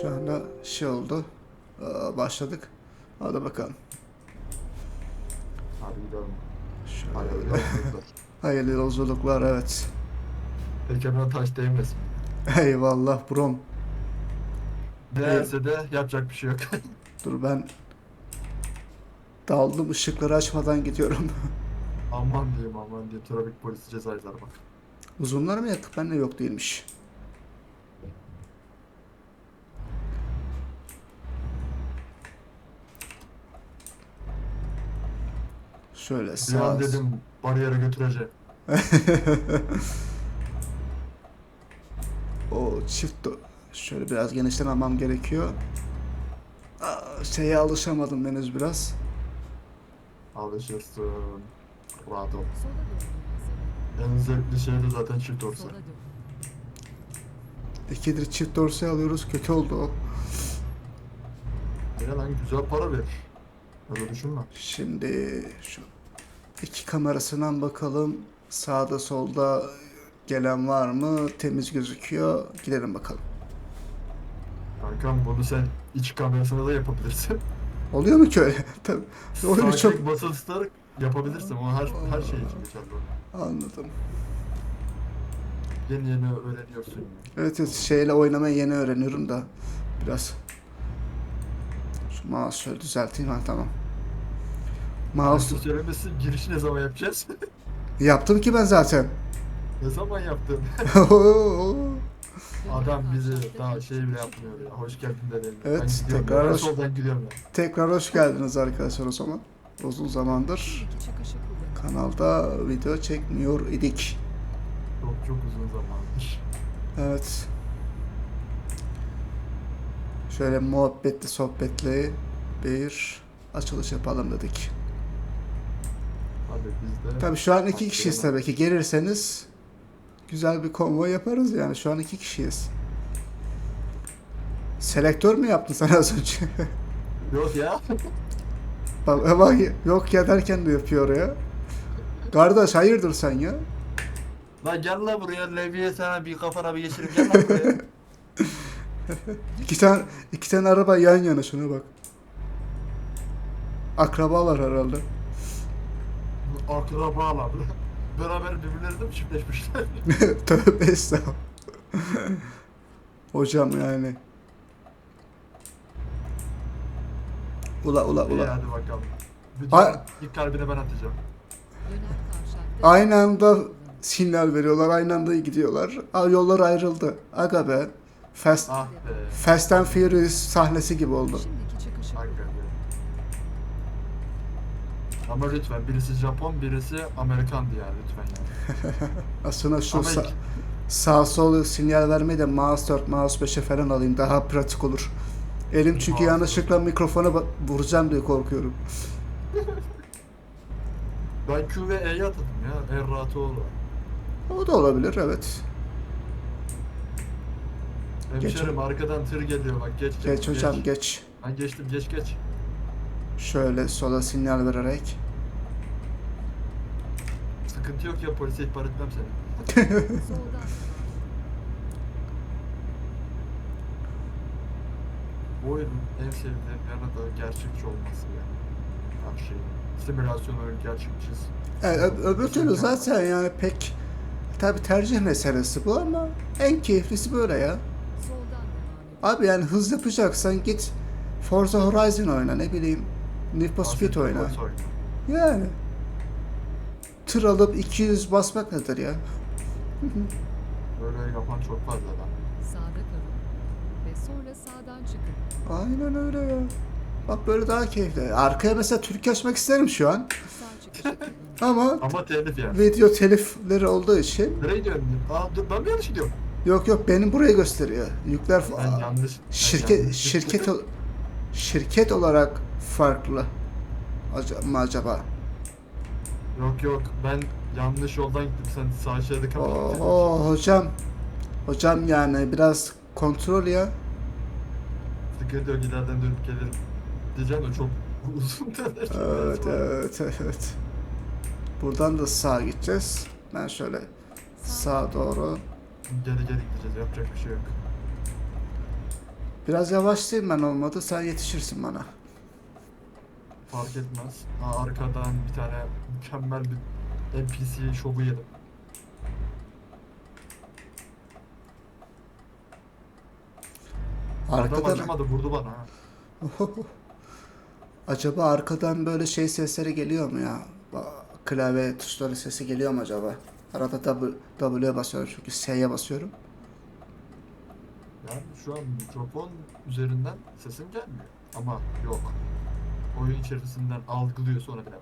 Şu anda şey oldu. Aa, başladık. Hadi bakalım. Hadi gidelim. Şöyle. Hayırlı yolculuklar. Hayırlı yolculuklar evet. Ekranına taş değmesin. Eyvallah brom. Değerse de yapacak bir şey yok. Dur ben daldım ışıkları açmadan gidiyorum. aman diyeyim aman diye trafik polisi ceza yazar bak. Uzunlar mı yakıp bende yok değilmiş. Şöyle Bir sağ an dedim bariyere götüreceğim. O çift do- şöyle biraz genişten almam gerekiyor. Aa, şeye alışamadım henüz biraz. Alışırsın. Rahat ol. En zevkli şey de zaten çift dön. İkidir çift dorse alıyoruz kötü oldu o. Yine lan güzel para verir. Öyle düşünme. Şimdi şu iki kamerasından bakalım. Sağda solda gelen var mı? Temiz gözüküyor. Gidelim bakalım. Kankam bunu sen iç kamerasına da yapabilirsin. Oluyor mu ki öyle? Tabii. Oyunu çok basılı tutarak yapabilirsin. O her, her şey için geçerli. anladım. Yeni yeni öğreniyorsun. Evet, evet şeyle oynamayı yeni öğreniyorum da biraz. Mouse şöyle düzelteyim ha tamam. Mouse Mouse söylemesi girişi ne zaman yapacağız? yaptım ki ben zaten. ne zaman yaptın? Adam bizi daha şey bile yapmıyor ya. Hoş geldin dedi. Evet, tekrar hoş-. Tekrar hoş geldiniz arkadaşlar o zaman. Uzun zamandır kanalda video çekmiyor idik. Çok çok uzun zamandır. Evet. Şöyle muhabbetli sohbetli bir açılış yapalım dedik. Hadi biz de. Tabii şu an iki kişiyiz tabii ki. Gelirseniz güzel bir konvoy yaparız yani. Şu an iki kişiyiz. Selektör mü yaptın sen az önce? Yok ya. bak, bak yok ya derken de yapıyor ya. Kardeş hayırdır sen ya? Lan gel lan buraya Levi'ye sana bir kafana bir geçirip gel buraya. İki tane, iki tane araba yan yana şuna bak. Akrabalar herhalde. Akrabalar. Beraber birbirlerine mi çiftleşmişler? Tövbe estağfurullah. Hocam yani. Ula ula İyi ula. hadi bakalım. Bütün ilk kalbine ben atacağım. Aynı anda sinyal veriyorlar, aynı anda gidiyorlar. Aa, yollar ayrıldı. Aga be. Fast, Ah be. Fast and Furious sahnesi gibi oldu. Şimdiki çıkışı kullan. Hakikaten. Ama lütfen birisi Japon birisi Amerikandı yani lütfen yani. Aslında şu Ama sa- ilk- sağ sol sinyal vermeyi de mouse 4, mouse 5'e falan alayım. Daha pratik olur. Elim çünkü Mouse yanlışlıkla mikrofona ba- vuracağım diye korkuyorum. Ben Q ve E'ye atadım ya. En rahatı oldu. O da olabilir evet. Hemşerim arkadan tır geliyor bak geç Geç hocam geç. Ben geçtim geç geç. Şöyle sola sinyal vererek. Sıkıntı yok ya polise ihbar etmem seni. Bu oyunun en sevdiğim yanı da gerçekçi olması yani. Her şey. Simülasyon oyun gerçekçiyiz. E, ö- öbür türlü zaten yani pek tabi tercih meselesi bu ama en keyiflisi böyle ya. Abi yani hız yapacaksan git Forza Horizon oyna ne bileyim Need for Speed oyna. Yani. Tır alıp 200 basmak nedir ya? Böyle yapan çok fazla adam. Sağda kalın. Ve sonra sağdan çıkın. Aynen öyle ya. Bak böyle daha keyifli. Arkaya mesela Türk açmak isterim şu an. Sağ. Ama Ama telif yani. video telifleri olduğu için Nereye gidiyorsun? Aa dur ben mi yanlış gidiyorum? Yok yok benim burayı gösteriyor. Yükler Ben yanlış. ben şirket yanlış- şirket ol- şirket olarak farklı Acaba, mı acaba? Yok yok ben yanlış yoldan gittim. Sen sağ şeride Oo, kapatın. oo, hocam hocam yani biraz kontrol ya. Sıkıntı yok ileriden dönüp gelirim. Diyeceğim de çok uzun. Evet evet evet. Buradan da sağa gideceğiz. Ben şöyle sağa doğru. Geri geri gideceğiz yapacak bir şey yok. Biraz yavaşlayayım ben olmadı. Sen yetişirsin bana. Fark etmez. Ha, arkadan bir tane mükemmel bir NPC şovu yedim. Adam Arkadan acımadı vurdu bana ha. acaba arkadan böyle şey sesleri geliyor mu ya? Klavye tuşları sesi geliyor mu acaba? Arada W'ye basıyorum çünkü S'ye basıyorum. Yani şu an mikrofon üzerinden sesim gelmiyor. Ama yok. Oyun içerisinden algılıyor sonra bilemem.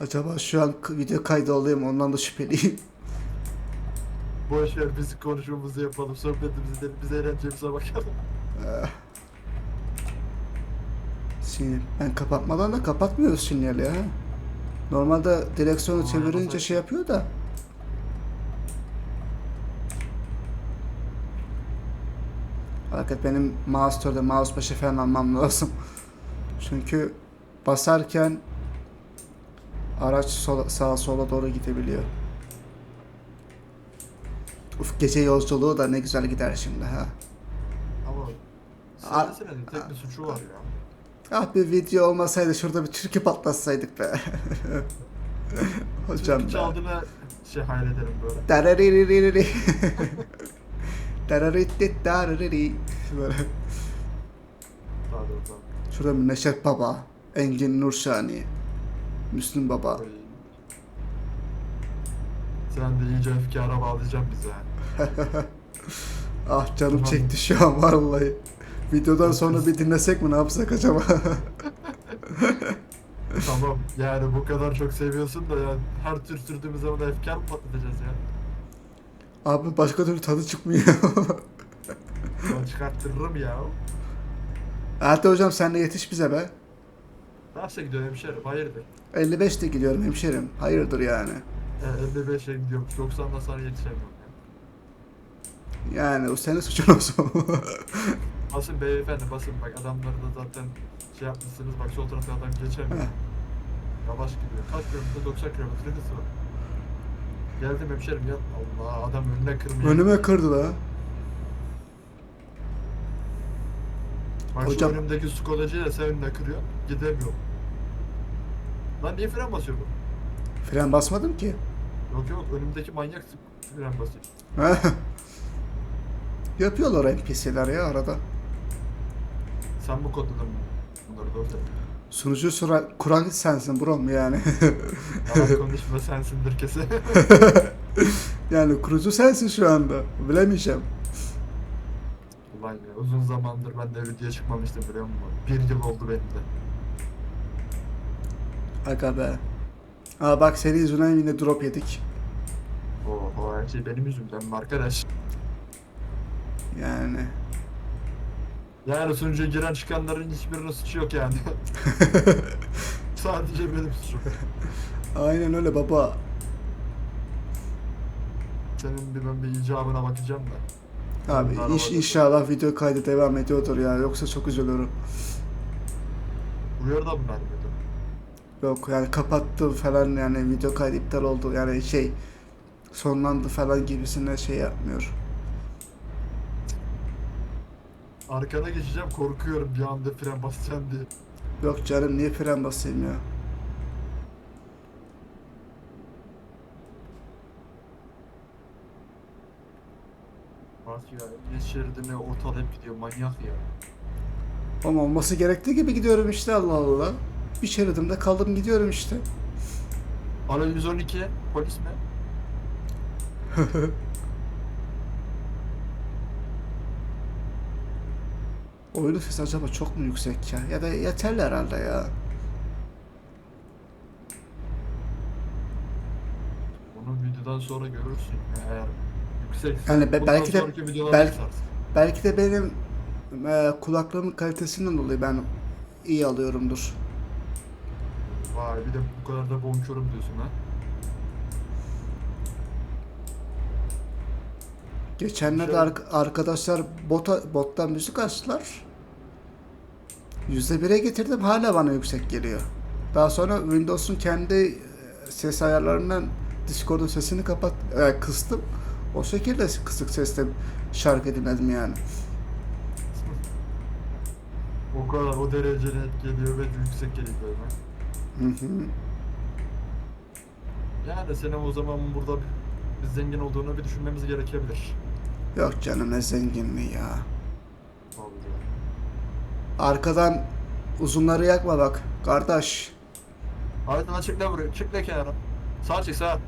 Acaba şu an video kaydı oluyor mu? Ondan da şüpheliyim. Boş ver biz konuşmamızı yapalım, sohbetimizi edelim, biz eğlencemize bakalım. Şimdi ben kapatmadan da kapatmıyoruz sinyali ya. Normalde direksiyonu çevirince şey yapıyor da. Fakat benim mouse turda mouse başı falan almam lazım. Çünkü basarken araç sola, sağa sola doğru gidebiliyor. Uf gece yolculuğu da ne güzel gider şimdi ha. Ama söylesene tek bir suçu var ya. Ah bir video olmasaydı şurada bir türkü patlatsaydık be. Hocam Türkü çaldığını şey hayal ederim böyle. Darariririri. Dararitti darariri. Böyle. Daha da daha. Şurada bir Neşet Baba, Engin Nurşani, Müslüm Baba. Sen de iyice efkara bağlayacaksın bizi ha. Ah canım Tamam. çekti şu an vallahi. Videodan sonra bir dinlesek mi ne yapsak acaba? tamam yani bu kadar çok seviyorsun da yani her tür sürdüğümüz zaman efkar mı patlatacağız ya? Abi başka türlü tadı çıkmıyor. Ben çıkarttırırım ya. Hadi hocam sen de yetiş bize be. Nasıl gidiyor hemşerim? Hayırdır? 55'te gidiyorum hemşerim. Hayırdır yani. E, 55'e gidiyormuş. 90'da sana yetişemiyorum ya. Yani o senin suçun olsun. Basın beyefendi basın bak adamları da zaten şey yapmışsınız bak sol tarafta adam geçemiyor. Yavaş gidiyor. Kaç kilometre? 90 kilometre hızı var. Geldim hemşerim ya. Allah adam önüne kırmıyor. Önüme kırdı la. Bak Hocam- şu önümdeki Skoda'cıyla sen önüne kırıyor. Gidemiyorum. Lan niye fren basıyor bu? Fren basmadım ki. Yok yok önümdeki manyak fren basıyor. Yapıyorlar NPC'ler ya arada. Sen mi kodladın bunları doğru. Sunucu sura, kuran sensin brom yani. Yalan konuşma sensindir kesin. yani kurucu sensin şu anda. Bilemeyeceğim. Ulan ya uzun zamandır ben de videoya çıkmamıştım biliyor musun? Bir yıl oldu benim de. Aga be. Aa bak senin yüzünden yine drop yedik. Oho her şey benim yüzümden mi arkadaş? Yani. Yani sunucuya giren çıkanların hiçbirinin suçu yok yani. Sadece benim suçum. Aynen öyle baba. Senin bir ben bir icabına bakacağım da. Abi Bunlar iş, olabilir. inşallah video kaydı devam ediyordur ya. Yoksa çok üzülürüm. Uyarı da mı vermedi? Yok yani kapattı falan yani video kaydı iptal oldu. Yani şey sonlandı falan gibisine şey yapmıyor. Arkana geçeceğim korkuyorum bir anda fren basacağım diye. Yok canım niye fren basayım ya? Bak ya geç şeridine ortalayıp gidiyor manyak ya. Ama olması gerektiği gibi gidiyorum işte Allah Allah. Bir şeridimde kaldım gidiyorum işte. Alo 112 polis mi? Oyunun sesi acaba çok mu yüksek ya? Ya da yeterli herhalde ya. Onu videodan sonra görürsün eğer yüksek. Yani be- belki de- belki- belki... De benim e, kulaklığımın kalitesinden dolayı ben iyi alıyorumdur. Vay bir de bu kadar da bonkörüm diyorsun ha. Geçenlerde ark- arkadaşlar bota, bottan müzik açtılar. %1'e getirdim hala bana yüksek geliyor. Daha sonra Windows'un kendi e, ses ayarlarından Discord'un sesini kapat e, kıstım. O şekilde kısık sesle şarkı dinledim yani. O kadar o derecede geliyor ve yüksek geliyor. Hı hı. Yani senin o zaman burada bir zengin olduğunu bir düşünmemiz gerekebilir. Yok canım ne zenginliği ya. Arkadan uzunları yakma bak kardeş. Haydi lan çık lan buraya. Çık lan kenara. Sağ çık sağ.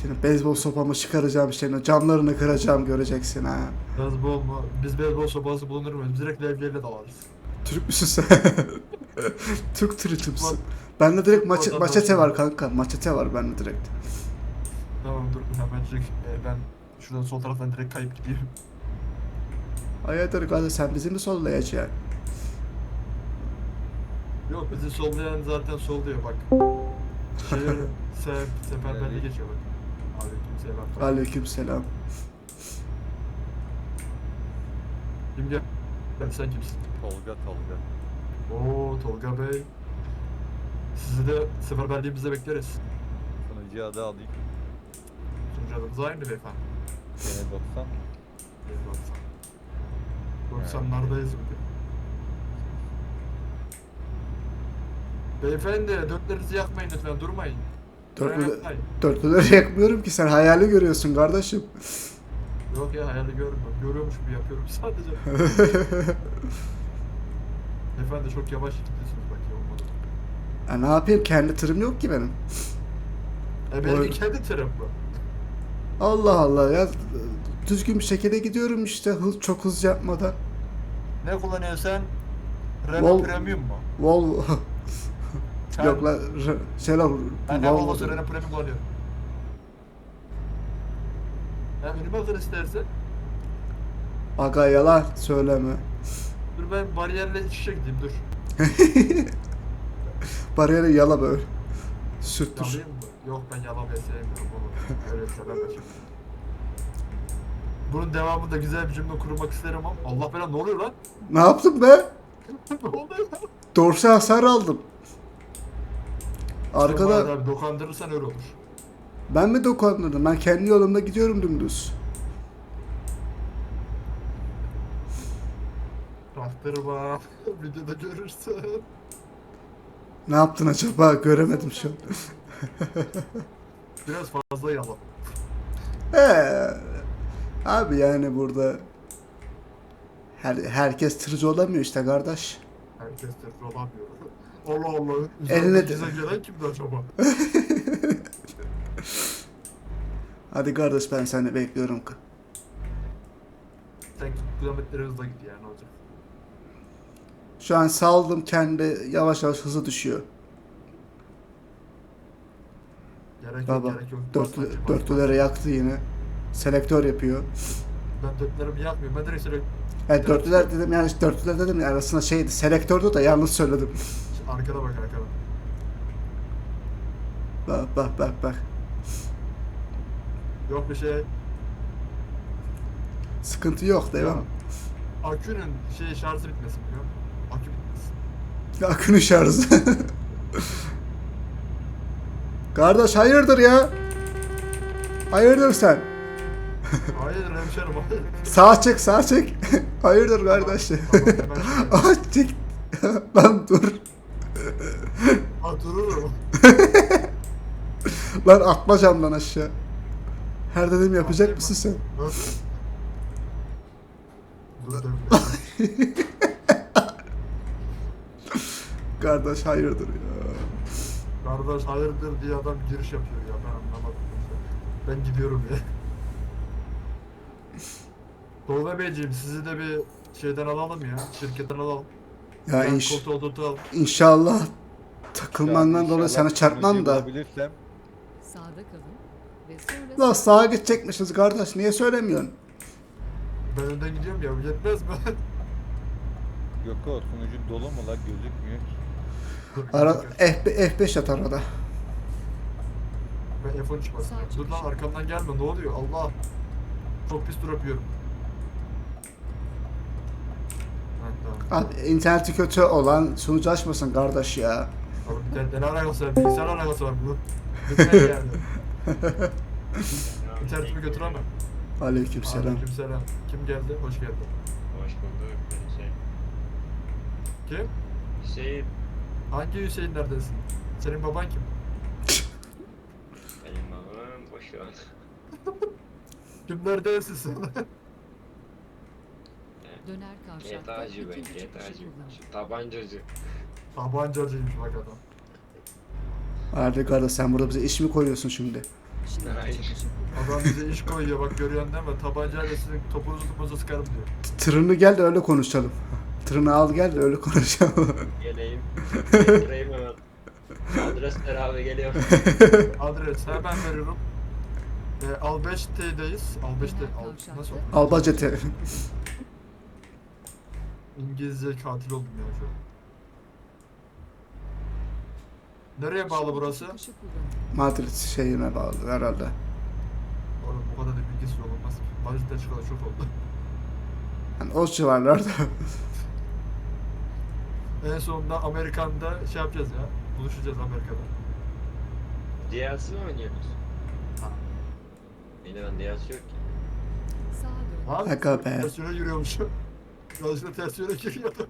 Şimdi beyzbol sopamı çıkaracağım senin camlarını kıracağım göreceksin ha. Beyzbol mu? Biz beyzbol sopası bulunur muyuz? Biz direkt levyeyle dalarız. Türk müsün sen? Türk müsün? Bende direkt maçe, maçete var kanka. Maçete var bende direkt. Tamam dur hemen çık. Ee, ben şuradan sol taraftan direkt kayıp gideyim. Hayırdır kardeş sen bizi mi sollayacaksın? Yok bizi sollayan zaten solluyor bak. Şey, se seferberliğe geçiyor bak. Aleyküm selam. Aleyküm selam. Kim gel? Ben sen kimsin? Tolga Tolga. Oo Tolga Bey. Sizi de seferberliğimizde bekleriz. Sunucu adı alayım. Sunucu adımız aynı beyefendi. Gene 90. Eyvallah. 90'lardayız bugün. Beyefendi dörtlerinizi yakmayın lütfen durmayın. Dörtlü, dörtlüleri yakmıyorum ki sen hayali görüyorsun kardeşim. Yok ya hayali görmüyorum. Görüyormuş gibi yapıyorum sadece. Beyefendi çok yavaş gidiyorsunuz bak ya olmadı. Ya ne yapayım kendi tırım yok ki benim. E Oy. kendi tırım bu. Allah Allah ya düzgün bir şekilde gidiyorum işte hız, çok hız yapmadan. Ne kullanıyorsun? Vol- Renault Premium mu? Volvo. Sen- Yok lan r- şey lan Ben Volvo diyorum. Renault Premium kullanıyorum. Ya önüme kır istersen. Aga yalan söyleme. Dur ben bariyerle iç içe gideyim dur. Bariyeri yala böyle. Sürttür. Yalayayım mı? Yok ben yalamayı sevmiyorum oğlum. Öyle sevmem şimdi. Bunun devamında güzel bir cümle kurmak isterim ama Allah belanı ne oluyor lan? Ne yaptın be? ne oluyor lan? Dorse hasar aldım. Arkada Abi dokandırırsan öyle olur. ben mi dokandırdım? Ben kendi yolumda gidiyorum dümdüz. Baktırma. Videoda görürsün. Ne yaptın acaba? Göremedim şu an. Biraz fazla yalan. Ee, abi yani burada her, herkes tırcı olamıyor işte kardeş. Herkes tepki olamıyor. Allah Allah. Eline de- gelen kimdi acaba? Hadi kardeş ben seni bekliyorum. Sen kilometre hızla git yani olacak. Şu an saldım kendi yavaş yavaş hızı düşüyor. Gerek yok Baba gerek yok. dörtlü, Basma, basma. dörtlüleri yaktı yine. Selektör yapıyor. Ben dörtlerimi yakmıyorum. Ben direkt sürekli Yani dörtlüler dedim yani dörtlüler dedim yani arasında şeydi selektördü da yanlış söyledim. arkada bak arkada. Bak bak bak bak. Yok bir şey. Sıkıntı yok devam. Akünün şey şarjı bitmesin biliyor musun? Akünün şarjı. Kardeş hayırdır ya? Hayırdır sen? Hayır hemşerim hayır. Sağa çek sağa çek. hayırdır kardeş? Çekiyorum. Ah çek. Lan dur. Ha dururum. Lan atma camdan aşağı. Her dediğimi yapacak mısın sen? Nasıl? Kardeş hayırdır ya. Kardeş hayırdır diye adam giriş yapıyor ya ben anlamadım. Ben gidiyorum ya. Tolga Beyciğim sizi de bir şeyden alalım ya. Şirketten alalım. Ya Ben inş, oturtalım. inşallah takılmandan dolayı sana çarpmam da. bulabilirsem Sağda kalın ve sonra La sağa gidecekmişiz kardeş niye söylemiyorsun? Ben önden gidiyorum ya yetmez mi? yok o sunucu dolu mu la gözükmüyor. Dur, Ara. F, F5 at arada. Ben F13 basıyorum. Dur lan arkamdan gelme ne oluyor Allah. Çok pis dur yapıyorum. Ha, tamam. Abi interneti kötü olan sunucu açmasın kardeş ya. Oğlum internetle ne alakası var? Bilgisayar alakası var bunun. Lütfen yani. İnternetimi götüremem. Aleykümselam. Aleykümselam. Kim geldi? Hoş geldin. Hoş bulduk. Şey, Kim? Hüseyin Hangi Hüseyin neredesin? Senin baban kim? benim babam boş ver. Kim neredesin sen? Döner kavşakta GTA'cı ben ikinci çıkışı. Şu tabancacı. Tabancacıymış bak adam. Hadi kardeş sen burada bize iş mi koyuyorsun şimdi? Şimdi Hayır. çıkışı. Adam bize iş koyuyor bak görüyorsun değil mi? Tabancayla sizin topunuzu topunuza sıkarım diyor. Tırını gel de öyle konuşalım. Tırını al gel de öyle konuşalım. Geleyim. Getireyim hemen. Adres ver abi geliyor. Adres hemen veriyorum. E, Albeşte'deyiz. Albeşte, Al, nasıl? al baceti. İngilizce katil oldum ya şu an. Nereye bağlı burası? kullanın. Madrid şeyine bağlı herhalde. Oğlum bu kadar da bilgisiz olmaz. Madrid'den çıkalı çok oldu. Yani o civarlarda. En sonunda Amerikan'da şey yapacağız ya. Buluşacağız Amerika'da. DLC mi oynuyorsunuz? Ha. Yine ben DLC yok ki. Abi Aga be. ters yöne yürüyormuşum. Yanlışlıkla ters yöne giriyordu.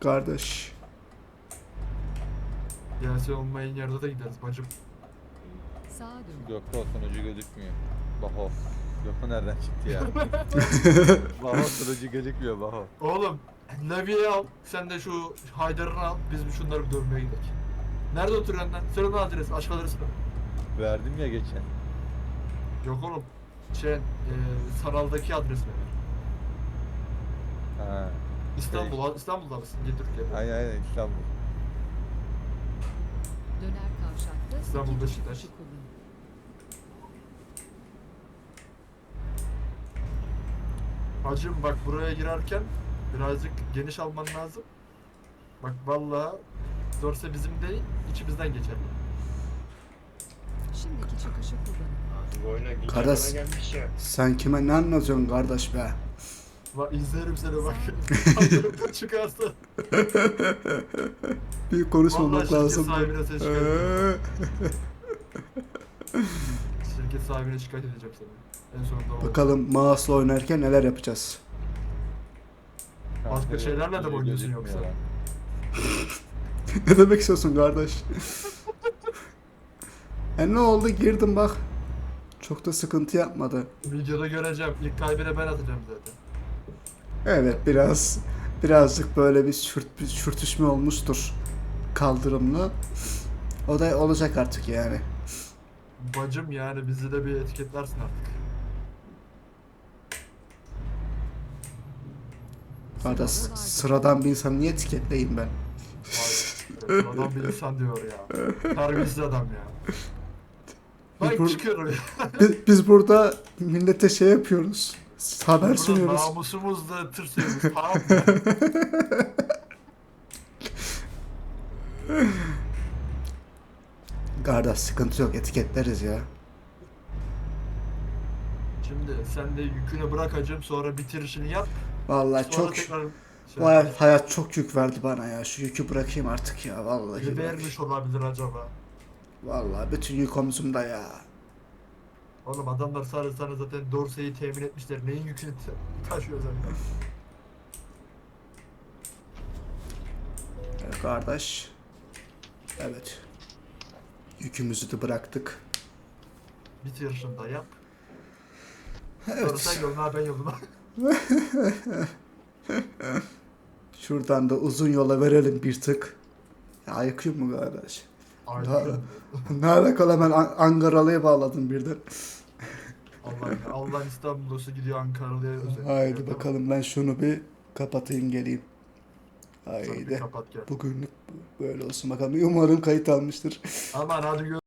Kardeş. DLC olmayın yerde de gideriz bacım. Sağa dön. Gökko sunucu gözükmüyor. Baho. Gökko nereden çıktı ya? Baho sunucu gözükmüyor Baho. Oğlum Levi'yi al. Sen de şu Haydar'ını al. Biz bir şunları bir dövmeye gidelim. Nerede oturuyorsun lan? Söyle bana adresi. Aşk adresini. Verdim ya geçen. Yok oğlum. Şey, e, Saral'daki adresini ver. Ha. İstanbul, İstanbul'da mısın? Gel Türkiye'de. Aynen aynen İstanbul. Döner kavşakta İstanbul Beşiktaş. Hacım bak buraya girerken birazcık geniş alman lazım. Bak vallahi dorse bizim değil, içimizden geçer. Şimdiki çıkışı kullanın. Bu oyuna güncel Kardeş. bana gelmiş ya. Sen kime ne anlatıyorsun kardeş be? Bak izlerim seni bak. Haberimden çıkarsa. Bir Vallahi konuşmamak şirket lazım. sahibine Ee, çıkartacağım. Şirket sahibine şikayet edeceğim seni. En sonunda o. Bakalım mouse'la oynarken neler yapacağız. Başka şeylerle de mi oynuyorsun yoksa? ne demek istiyorsun kardeş? e ne oldu girdim bak. Çok da sıkıntı yapmadı. Videoda göreceğim. İlk kaybine ben atacağım zaten. Evet biraz birazcık böyle bir, sürt, bir sürtüşme olmuştur kaldırımlı. O da olacak artık yani. Bacım yani bizi de bir etiketlersin artık. S- sıradan bir insanı niye etiketleyeyim ben? Adam bir insan diyor ya. Terbiyesiz adam ya. Ben Bu- çıkıyorum ya. Biz, biz burada millete şey yapıyoruz. Haber Burada sunuyoruz. namusumuzla tırsıyoruz tamam mı? Kardeş sıkıntı yok etiketleriz ya. Şimdi sen de yükünü bırakacağım sonra bitirişini yap. Vallahi Sonra çok tekrar şey bu hayat, hayat çok yük verdi bana ya. Şu yükü bırakayım artık ya vallahi. Bak. vermiş olabilir acaba? Vallahi bütün yük omzumda ya. Oğlum adamlar sadece sana zaten dorseyi temin etmişler. Neyin yükünü ta- taşıyor zaten? Evet, kardeş. Evet. Yükümüzü de bıraktık. Bitirişini de yap. Sonra Evet. sen yoluna ben yoluma. Şuradan da uzun yola verelim bir tık. Ya ayıkıyor mu kardeş? Aynen. ne alakalı hemen An- Ankaralı'ya bağladın birden. Allah. Allah İstanbul'da gidiyor Ankara'ya özel. Haydi bakalım ben şunu bir kapatayım geleyim. Haydi. kapat gel. Bugünlük böyle olsun bakalım. Umarım kayıt almıştır. Aman hadi gö-